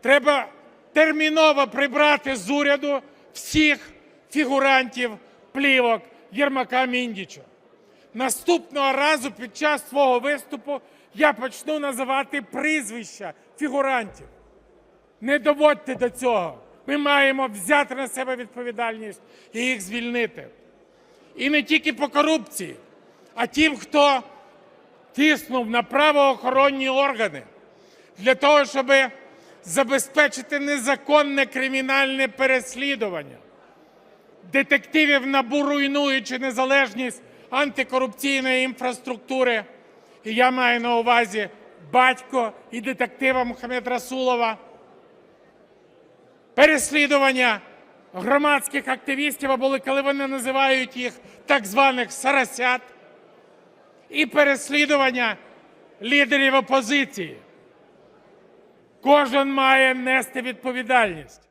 Треба терміново прибрати з уряду всіх фігурантів плівок Єрмака Міндіча. Наступного разу під час свого виступу я почну називати прізвища фігурантів. Не доводьте до цього. Ми маємо взяти на себе відповідальність і їх звільнити. І не тільки по корупції, а тим, хто тиснув на правоохоронні органи для того, щоб забезпечити незаконне кримінальне переслідування. Детективів НАБУ руйнуючи незалежність антикорупційної інфраструктури. І я маю на увазі батько і детектива Мухаммед Расулова, переслідування громадських активістів, або коли вони називають їх так званих сарасят, і переслідування лідерів опозиції. Кожен має нести відповідальність.